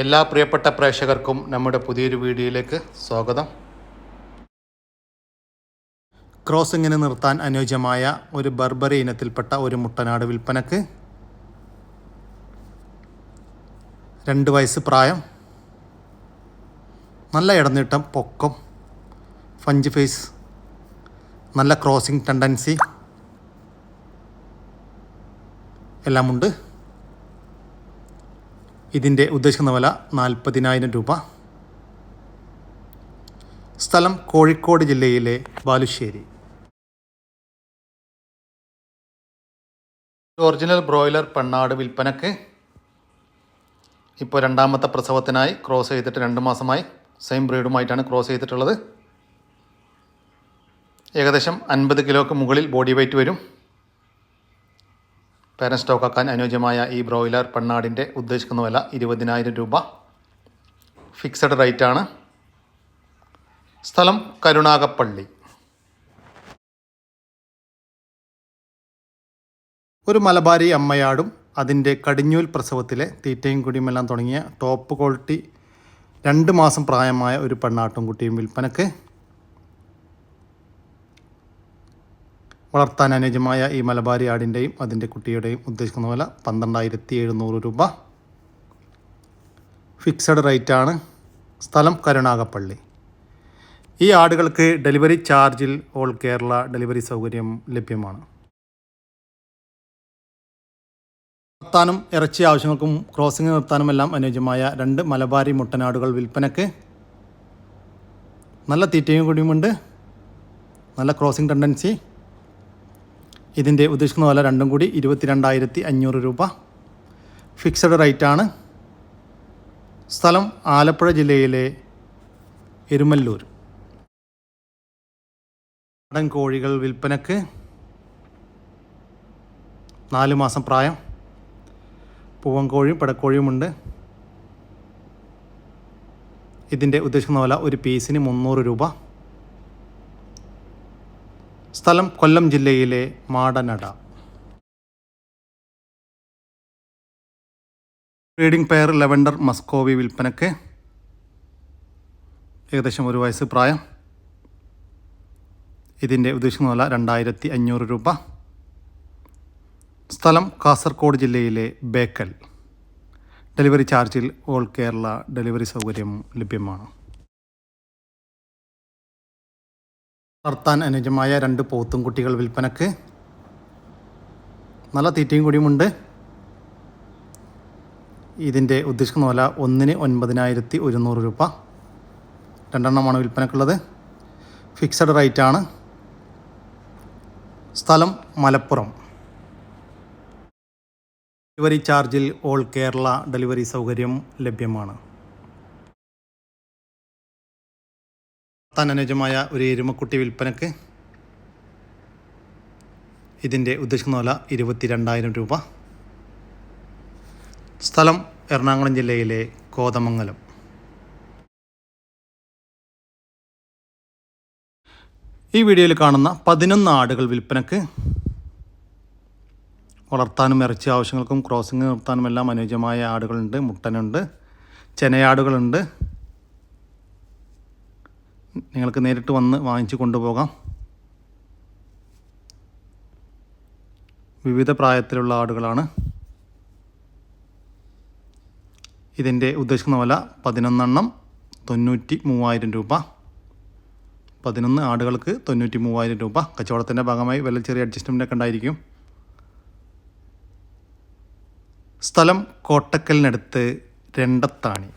എല്ലാ പ്രിയപ്പെട്ട പ്രേക്ഷകർക്കും നമ്മുടെ പുതിയൊരു വീഡിയോയിലേക്ക് സ്വാഗതം. ക്രോസിങ്ങിന് നിർത്താൻ അനുയോജ്യമായ ഒരു ബർബറി ഇനത്തിൽപ്പെട്ട ഒരു മുട്ടനാട് വിൽപ്പനക്ക് രണ്ട് വയസ്സ് പ്രായം നല്ല ഇടനീട്ടം പൊക്കം ഫഞ്ച് ഫേസ് നല്ല ക്രോസിംഗ് ടെൻഡൻസി എല്ലാമുണ്ട്. ഇതിന്റെ ഉദ്ദേശിക്കുന്ന വില നാൽപ്പതിനായിരം രൂപ. സ്ഥലം കോഴിക്കോട് ജില്ലയിലെ ബാലുശ്ശേരി. ഒറിജിനൽ ബ്രോയിലർ പെണ്ണാട് വിൽപ്പനക്ക് ഇപ്പോൾ രണ്ടാമത്തെ പ്രസവത്തിനായി ക്രോസ് ചെയ്തിട്ട് രണ്ട് മാസമായി സെയിം ബ്രീഡുമായിട്ടാണ് ക്രോസ് ചെയ്തിട്ടുള്ളത്. ഏകദേശം അൻപത് കിലോക്ക് മുകളിൽ ബോഡി വെയ്റ്റ് വരും. പേരൻ സ്റ്റോക്കാക്കാൻ അനുയോജ്യമായ ഈ ബ്രോയിലർ പെണ്ണാടിന്റെ ഉദ്ദേശിക്കുന്ന വില ഇരുപതിനായിരം രൂപ. ഫിക്സഡ് റേറ്റ് ആണ്. സ്ഥലം കരുണാകപ്പള്ളി ഒരു മലബാരി അമ്മയാടും അതിന്റെ കടിഞ്ഞൂൽ പ്രസവത്തിലെ തീറ്റയും കുടിയുമെല്ലാം തുടങ്ങിയ ടോപ്പ് ക്വാളിറ്റി രണ്ട് മാസം പ്രായമായ ഒരു പെണ്ണാട്ടും കുട്ടിയും വിൽപ്പനക്ക് വളർത്താൻ അനുയോജ്യമായ ഈ മലബാരി ആടിന്റെയും അതിന്റെ കുട്ടിയുടെയും ഉദ്ദേശിക്കുന്ന വില പന്ത്രണ്ടായിരത്തി എഴുന്നൂറ് രൂപ. ഫിക്സഡ് റേറ്റാണ് സ്ഥലം കരുണാകപ്പള്ളി ഈ ആടുകൾക്ക് ഡെലിവറി ചാർജിൽ ഓൾ കേരള ഡെലിവറി സൗകര്യം ലഭ്യമാണ്. നിർത്താനും ഇറച്ചി ആവശ്യങ്ങൾക്കും ക്രോസിംഗ് നിർത്താനുമെല്ലാം അനുയോജ്യമായ രണ്ട് മലബാരി മുട്ടനാടുകൾ വിൽപ്പനക്ക് നല്ല തീറ്റയും കൂടിയുമുണ്ട്. നല്ല ക്രോസിംഗ് ടെൻഡൻസി. ഇതിന്റെ ഉദ്ദേശിക്കുന്ന വില രണ്ടും കൂടി ഇരുപത്തിരണ്ടായിരത്തി അഞ്ഞൂറ് രൂപ. ഫിക്സഡ് റേറ്റ് ആണ്. സ്ഥലം ആലപ്പുഴ ജില്ലയിലെ എരുമല്ലൂർ. നാടൻ കോഴികൾ വിൽപ്പനക്ക് നാല് മാസം പ്രായം. പൂവൻ കോഴിയും പിടക്കോഴിയുമുണ്ട് ഇതിന്റെ ഉദ്ദേശിക്കുന്ന വില ഒരു പീസിന് മുന്നൂറ് രൂപ. സ്ഥലം കൊല്ലം ജില്ലയിലെ Madanada. Trading pair lavender muscovy വിൽപ്പനക്ക് ഏകദേശം ഒരു വയസ്സ് പ്രായം. ഇതിന്റെ ഉദ്ദേശിക്കുന്ന വില രണ്ടായിരത്തി അഞ്ഞൂറ് രൂപ. സ്ഥലം കാസർഗോഡ് ജില്ലയിലെ ബേക്കൽ. ഡെലിവറി ചാർജിൽ ഓൾ കേരള ഡെലിവറി സൗകര്യം ലഭ്യമാണ്. വളർത്താൻ അനുജമായ രണ്ട് പോത്തും കുട്ടികൾ വിൽപ്പനക്ക്. നല്ല തീറ്റയും കൂടിയുമുണ്ട് ഇതിന്റെ ഉദ്ദേശിക്കുന്ന വില ഒന്നിന് ഒൻപതിനായിരത്തി ഒരുന്നൂറ് രൂപ. രണ്ടെണ്ണമാണ് വിൽപ്പനക്കുള്ളത്. ഫിക്സഡ് റേറ്റ് ആണ്. സ്ഥലം മലപ്പുറം. ഡെലിവറി ചാർജിൽ ഓൾ കേരള ഡെലിവറി സൗകര്യം ലഭ്യമാണ്. താൻ അനുയോജ്യമായ ഒരു എരുമക്കുട്ടി വിൽപ്പനക്ക് ഇതിന്റെ ഉദ്ദേശിക്കുന്ന വില ഇരുപത്തി രണ്ടായിരം രൂപ. സ്ഥലം എറണാകുളം ജില്ലയിലെ കോതമംഗലം. ഈ വീഡിയോയിൽ കാണുന്ന പതിനൊന്ന് ആടുകൾ വിൽപ്പനക്ക് വളർത്താനും ഇറച്ചി ആവശ്യങ്ങൾക്കും ക്രോസിംഗ് നിർത്താനും എല്ലാം അനുയോജ്യമായ ആടുകളുണ്ട് മുട്ടനുണ്ട് ചെനയാടുകളുണ്ട് നിങ്ങൾക്ക് നേരിട്ട് വന്ന് വാങ്ങിച്ച് കൊണ്ടുപോകാം. വിവിധ പ്രായത്തിലുള്ള ആടുകളാണ്. ഇതിന്റെ ഉദ്ദേശിക്കുന്ന വില പതിനൊന്നെണ്ണം തൊണ്ണൂറ്റി മൂവായിരം രൂപ. പതിനൊന്ന് ആടുകൾക്ക് തൊണ്ണൂറ്റി മൂവായിരം രൂപ. കച്ചവടത്തിന്റെ ഭാഗമായി വില ചെറിയ അഡ്ജസ്റ്റ്മെന്റൊക്കെ ഉണ്ടായിരിക്കും. സ്ഥലം കോട്ടക്കലിനടുത്ത് രണ്ടത്താണി.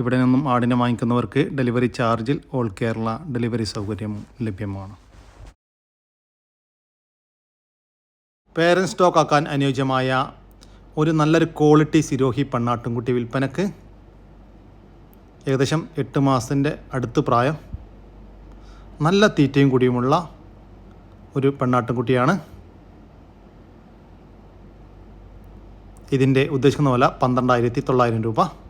ഇവിടെ നിന്നും ആടിനെ വാങ്ങിക്കുന്നവർക്ക് ഡെലിവറി ചാർജിൽ ഓൾ കേരള ഡെലിവറി സൗകര്യം ലഭ്യമാണ്. പേരൻസ് സ്റ്റോക്ക് ആക്കാൻ അനുയോജ്യമായ ഒരു നല്ലൊരു ക്വാളിറ്റി സിരോഹി പെണ്ണാട്ടുംകുട്ടി വിൽപ്പനക്ക് ഏകദേശം എട്ട് മാസത്തിന്റെ അടുത്ത് പ്രായം. നല്ല തീറ്റയും കൂടിയുമുള്ള ഒരു പെണ്ണാട്ടുംകുട്ടിയാണ്. ഇതിന്റെ ഉദ്ദേശിക്കുന്ന വില പന്ത്രണ്ടായിരത്തി തൊള്ളായിരം രൂപ.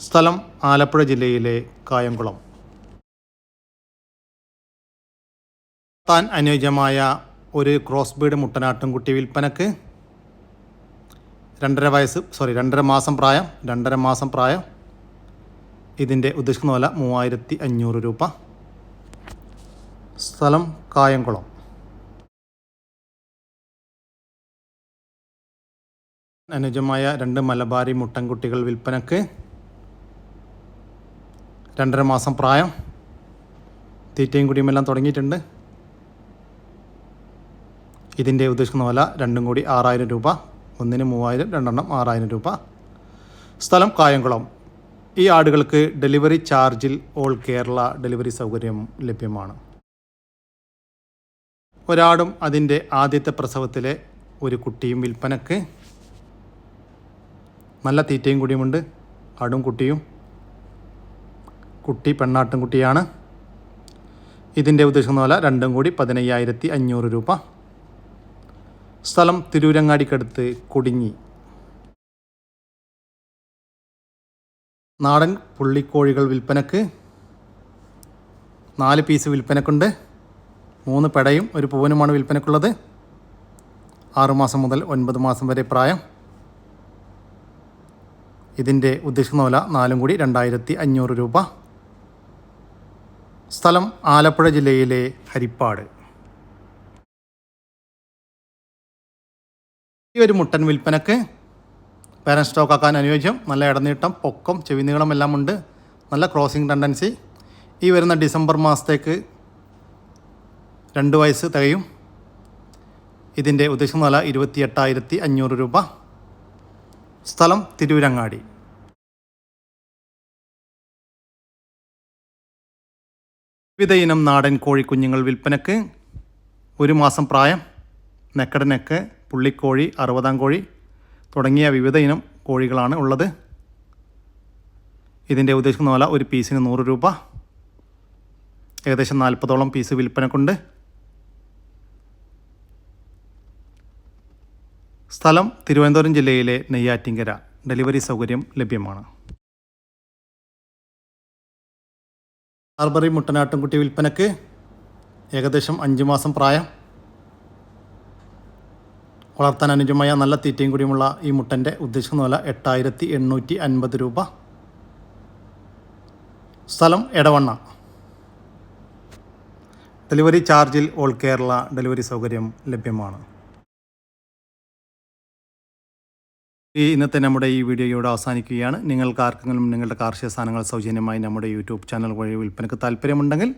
സ്ഥലം ആലപ്പുഴ ജില്ലയിലെ കായംകുളം. താൻ അനുയോജ്യമായ ഒരു ക്രോസ് ബീഡ് മുട്ടനാട്ടുംകുട്ടി വിൽപ്പനക്ക് രണ്ടര വയസ്സ് സോറി രണ്ടര മാസം പ്രായം രണ്ടര മാസം പ്രായം. ഇതിന്റെ ഉദ്ദേശിക്കുന്ന വില മൂവായിരത്തി അഞ്ഞൂറ് രൂപ. സ്ഥലം കായംകുളം. അനുജമായ രണ്ട് മലബാരി മുട്ടൻകുട്ടികൾ വിൽപ്പനക്ക് രണ്ടര മാസം പ്രായം. തീറ്റയും കുടിയും എല്ലാം തുടങ്ങിയിട്ടുണ്ട്. ഇതിന്റെ ഉദ്ദേശിക്കുന്ന വില രണ്ടും കൂടി ആറായിരം രൂപ. ഒന്നിന് മൂവായിരം രണ്ടെണ്ണം ആറായിരം രൂപ. സ്ഥലം കായംകുളം. ഈ ആടുകൾക്ക് ഡെലിവറി ചാർജിൽ ഓൾ കേരള ഡെലിവറി സൗകര്യം ലഭ്യമാണ്. ഒരാടും അതിന്റെ ആദ്യത്തെ പ്രസവത്തിലെ ഒരു കുട്ടിയും വിൽപ്പനക്ക്. നല്ല തീറ്റയും കൂടിയുമുണ്ട്. ആടും കുട്ടിയും. കുട്ടി പെണ്ണാട്ടും കുട്ടിയാണ്. ഇതിന്റെ ഉദ്ദേശം പറഞ്ഞാൽ രണ്ടും കൂടി പതിനയ്യായിരത്തി അഞ്ഞൂറ് രൂപ. സ്ഥലം തിരൂരങ്ങാടിക്കടുത്ത് കൊടിഞ്ഞി നാടൻ പുള്ളിക്കോഴികൾ വിൽപ്പനക്ക്. നാല് പീസ് വിൽപ്പനക്കുണ്ട്. മൂന്ന് പെടയും ഒരു പൂവനുമാണ് വിൽപ്പനക്കുള്ളത്. ആറുമാസം മുതൽ ഒൻപത് മാസം വരെ പ്രായം. ഇതിന്റെ ഉദ്ദേശം നോല നാലും കൂടി രണ്ടായിരത്തി അഞ്ഞൂറ് രൂപ. സ്ഥലം ആലപ്പുഴ ജില്ലയിലെ ഹരിപ്പാട്. ഈ ഒരു മുട്ടൻ വിൽപ്പനക്ക് പാരൻ സ്റ്റോക്ക് ആക്കാൻ അനുയോജ്യം നല്ല ഇടനീട്ടം പൊക്കം ചെവിനീളം എല്ലാം ഉണ്ട് നല്ല ക്രോസിംഗ് ടെൻഡൻസി ഈ വരുന്ന ഡിസംബർ മാസത്തേക്ക് രണ്ട് വയസ്സ് തികയും. ഇതിന്റെ ഉദ്ദേശം നില ഇരുപത്തി എട്ടായിരത്തി അഞ്ഞൂറ് രൂപ. സ്ഥലം തിരൂരങ്ങാടി. ഇനം നാടൻ കോഴിക്കുഞ്ഞുങ്ങൾ വിൽപ്പനക്ക് ഒരു മാസം പ്രായം നെക്കടനക്ക് പുള്ളിക്കോഴി അറുപതാം കോഴി തുടങ്ങിയ വിവിധ ഇനം കോഴികളാണ് ഉള്ളത്. ഇതിന്റെ ഉദ്ദേശിക്കുന്ന വില ഒരു പീസിന് നൂറ് രൂപ. ഏകദേശം നാൽപ്പതോളം പീസ് വിൽപ്പനക്കുണ്ട്. സ്ഥലം തിരുവനന്തപുരം ജില്ലയിലെ നെയ്യാറ്റിങ്കര ഡെലിവറി സൗകര്യം ലഭ്യമാണ്. ഹാർബറി മുട്ടനാട്ടുംകുട്ടി വിൽപ്പനക്ക് ഏകദേശം അഞ്ച് മാസം പ്രായം. വളർത്താൻ അനുജമായ നല്ല തീറ്റയും കൂടിയുമുള്ള ഈ മുട്ടന്റെ ഉദ്ദേശിക്കുന്ന വില എട്ടായിരത്തി എണ്ണൂറ്റി അൻപത് രൂപ. സ്ഥലം എടവണ്ണ. ഡെലിവറി ചാർജിൽ ഓൾ കേരള ഡെലിവറി സൗകര്യം ലഭ്യമാണ്. ഈ ഇന്നത്തെ നമ്മുടെ ഈ വീഡിയോ ഇവിടെ അവസാനിക്കുകയാണ്. നിങ്ങൾക്ക് ആർക്കെങ്കിലും നിങ്ങളുടെ കാർഷിക സാധനങ്ങൾ സൗജന്യമായി നമ്മുടെ യൂട്യൂബ് ചാനൽ വഴി വിൽപ്പനക്ക് താല്പര്യമുണ്ടെങ്കിൽ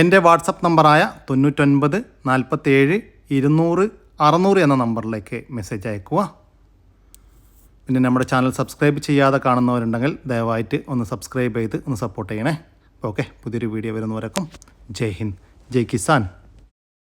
എന്റെ വാട്സപ്പ് നമ്പറായ തൊണ്ണൂറ്റൊൻപത് നാൽപ്പത്തേഴ് ഇരുന്നൂറ് അറുന്നൂറ് എന്ന നമ്പറിലേക്ക് മെസ്സേജ് അയക്കുക പിന്നെ നമ്മുടെ ചാനൽ സബ്സ്ക്രൈബ് ചെയ്യാതെ കാണുന്നവരുണ്ടെങ്കിൽ ദയവായിട്ട് ഒന്ന് സബ്സ്ക്രൈബ് ചെയ്ത് ഒന്ന് സപ്പോർട്ട് ചെയ്യണേ. ഓക്കെ പുതിയൊരു വീഡിയോ വരുന്നവരേക്കും. ജയ് ഹിന്ദ് ജയ് കിസാൻ.